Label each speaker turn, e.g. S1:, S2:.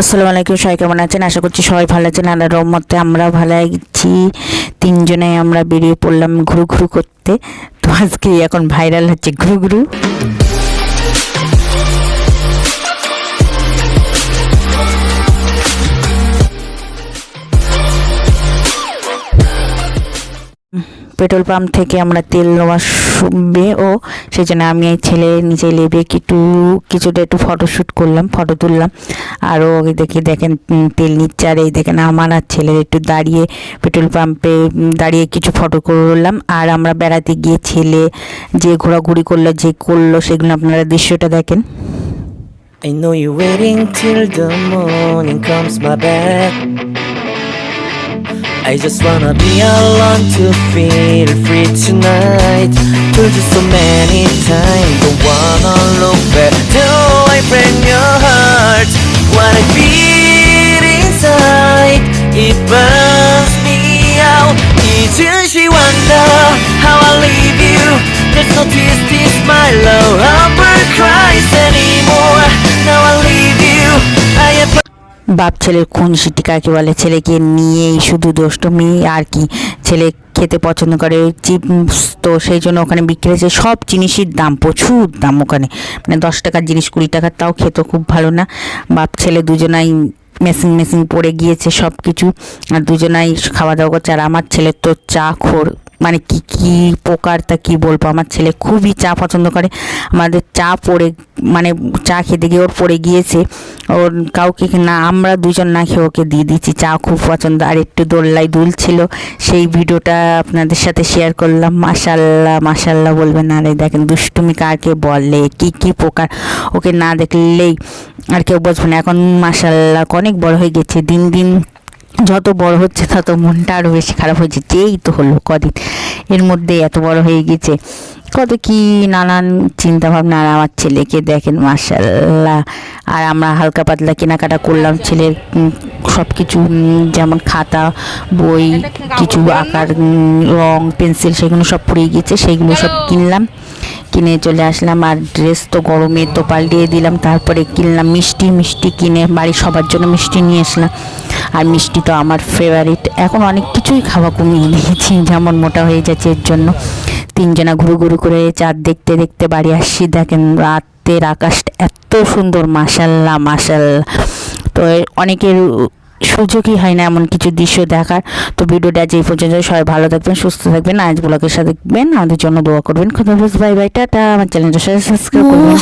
S1: আসসালামু আলাইকুম, সবাই কেমন আছেন? আশা করছি সবাই ভালো আছেন। আর রহমতে আমরাও ভালো আছি। তিনজনে আমরা বেরিয়ে পড়লাম ঘুরু ঘুরু করতে। তো আজকে এখন ভাইরাল হচ্ছে ঘুরু ঘুরু। পেট্রোল পাম্প থেকে আমরা তেল নেওয়া শুনবে ও সেই জন্য আমি এই ছেলে নিচে লেবে একটু কিছুটা একটু ফটোশ্যুট করলাম ফটো তুললাম। আর ও দেখে, দেখেন তেল নিচ্ছে। আর এই দেখেন আমার আর ছেলের একটু দাঁড়িয়ে পেট্রোল পাম্পে দাঁড়িয়ে কিছু ফটো করলাম। আর আমরা বেড়াতে গিয়ে ছেলে যে ঘোরাঘুরি করল, যে করল, সেগুলো আপনারা দৃশ্যটা দেখেন।
S2: I know you're waiting till the morning comes, my back. I just wanna be alone to feel free tonight. Told you so many times, don't wanna look back. Do I break your heart? What I feel inside, it burns me out. Didn't
S1: বাপ ছেলের খুনসিটি কাকে বলে? ছেলেকে নিয়েই শুধু দুষ্টমি আর কি? ছেলে খেতে পছন্দ করে চিপস তো সেই জন্য ওখানে বিক্রি হয়েছে। সব জিনিসের দাম, প্রচুর দাম ওখানে। মানে দশ টাকার জিনিস, কুড়ি টাকার তাও খেতে, খুব ভালো না। বাপ ছেলে দুজনাই মেশিন মেশিন পড়ে গিয়েছে সব কিছু আর দুজনাই খাওয়া দাওয়া করছে। আর আমার ছেলের তো চা খোর। মানে কি কি প্রকার তা কি বলব? আমার ছেলে খুবই চা পছন্দ করে। আমাদের চা পড়ে মানে চা খেতে গিয়ে ওর পড়ে গিয়েছে। ওর কাউকে না, আমরা দুজন না খেয়ে ওকে দিয়ে দিচ্ছি চা খুব পছন্দ। আর একটু দোল্লাই দুলছিল সেই ভিডিওটা আপনাদের সাথে শেয়ার করলাম। মাশাল্লাহ মাশাল্লাহ বলবেন। আর দেখেন, দুষ্টুমি কাকে বলে? কি কি প্রকার ওকে না দেখলেই আর কেউ বুঝবে না। এখন মাশাল্লাহ অনেক বড় হয়ে গেছে। দিন দিন যত বড় হচ্ছে তত মনটা আরও বেশি খারাপ হয়েছে যেই তো হলো কদিন। এর মধ্যে এত বড় হয়ে গেছে। কত কি নানান চিন্তা ভাবনা আর আমার ছেলেকে দেখেন মার্শাল্লাহ আর আমরা হালকা পাতলা কেনাকাটা করলাম ছেলের সব কিছু যেমন খাতা, বই, কিছু আঁকার রং, পেন্সিল, সেগুলো সব পড়ে গিয়েছে সেইগুলো সব কিনলাম। কিনে চলে আসলাম। আর ড্রেস তো গরমে তো পাল্টিয়ে দিলাম। তারপরে কিনলাম মিষ্টি মিষ্টি কিনে বাড়ির সবার জন্য মিষ্টি নিয়ে আসলাম। আর মিষ্টি তো আমার ফেভারিট এখন অনেক কিছুই খাওয়া কমিয়ে দিয়েছি, যেমন মোটা হয়ে যাচ্ছে এর জন্য। তিনজনা ঘুরু ঘুরু করে চাঁদ দেখতে দেখতে বাড়ি আসছি। দেখেন রাতের আকাশটা এত সুন্দর মাসাল্লা মাসাল্লাহ তো অনেকের সুযোগই হয় না এমন কিছু দৃশ্য দেখার। তো ভিডিওটা যে পর্যন্ত। সবাই ভালো থাকবেন, সুস্থ থাকবেন। আজ ব্লগের সাথে দেখবেন। আমাদের জন্য দোয়া করবেন। খুব বাই বাই, টাটা। আমার চ্যানেলটা সাথে সাবস্ক্রাইব করবেন।